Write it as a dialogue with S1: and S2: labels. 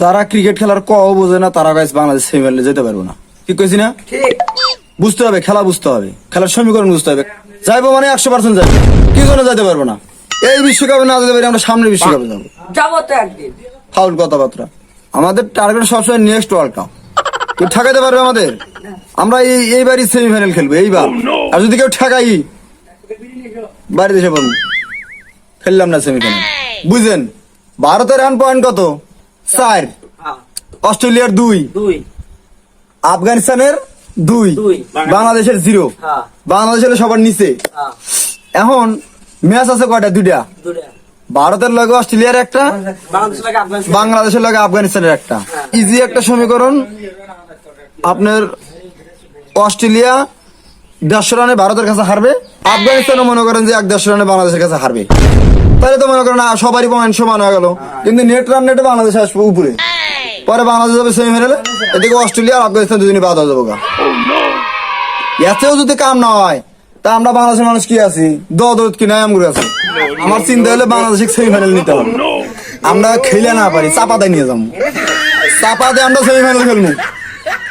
S1: যারা ক্রিকেট খেলার ক বোঝে না তারা গাইস বাংলাদেশ সেমিফাইনালে যেতে পারব না। ঠিক কইছি না?
S2: ঠিক।
S1: বুঝতে হবে খেলা বুঝতে হবে। খেলার সমীকরণ বুঝতে হবে। যাইবো মানে একশো পার্সেন্ট যাইবো। কি জন্য যেতে পারব না? এই বিশ্বকাপে না যেতে পারি আমরা সামনের বিশ্বকাপে যাব।
S2: যাব তো একদিন।
S1: ফাউল কথাবার্তা। আমাদের টার্গেট সবসময় নেক্সট ওয়ার্ল্ড কাপ কেউ ঠেকাইতে পারবে আমাদের? আমরা এই এইবারই সেমিফাইনাল খেলব এইবার। আর যদি কেউ ঠেকাই বাড়ি দেশে পাবো খেললাম না সেমিফাইনাল বুঝলেন ভারতের রান পয়েন্ট কত? চার।
S2: হ্যাঁ,
S1: অস্ট্রেলিয়ার দুই।
S2: দুই।
S1: আফগানিস্তানের দুই। বাংলাদেশের জিরো।
S2: হ্যাঁ।
S1: বাংলাদেশের সবার নিচে।
S2: হ্যাঁ।
S1: এখন ম্যাচ আছে কয়টা? দুইটা। ভারতের লগে অস্ট্রেলিয়ার একটা। বাংলাদেশের লগে আফগানিস্তানের একটা। ইজি একটা সমীকরণ। আপনার অস্ট্রেলিয়া দেড়শো রানে ভারতের কাছে হারবে। আফগানিস্তানও মনে করেন যে এক দেড়শো রানে বাংলাদেশের কাছে হারবে। তাহলে তো মনে করেন আ, সবারই পয়েন্ট সমান হয়ে গেল। কিন্তু নেট রান নেটে বাংলাদেশ আসবে উপরে। পরে বাংলাদেশ যাবে সেমিফাইনালে এদিকে অস্ট্রেলিয়া আর আফগানিস্তান দুজনই বাদ হয়ে যাব যদি কাম না হয় তা আমরা বাংলাদেশের মানুষ কি আছি? দৌড় কি নাই আমগুলো আছি? আমার চিন্তা হলে বাংলাদেশে সেমিফাইনাল নিতে হবে। আমরা খেলে না পারি চাপা দিয়ে নিয়ে যাব। চাপা দিয়ে আমরা সেমিফাইনাল খেলব।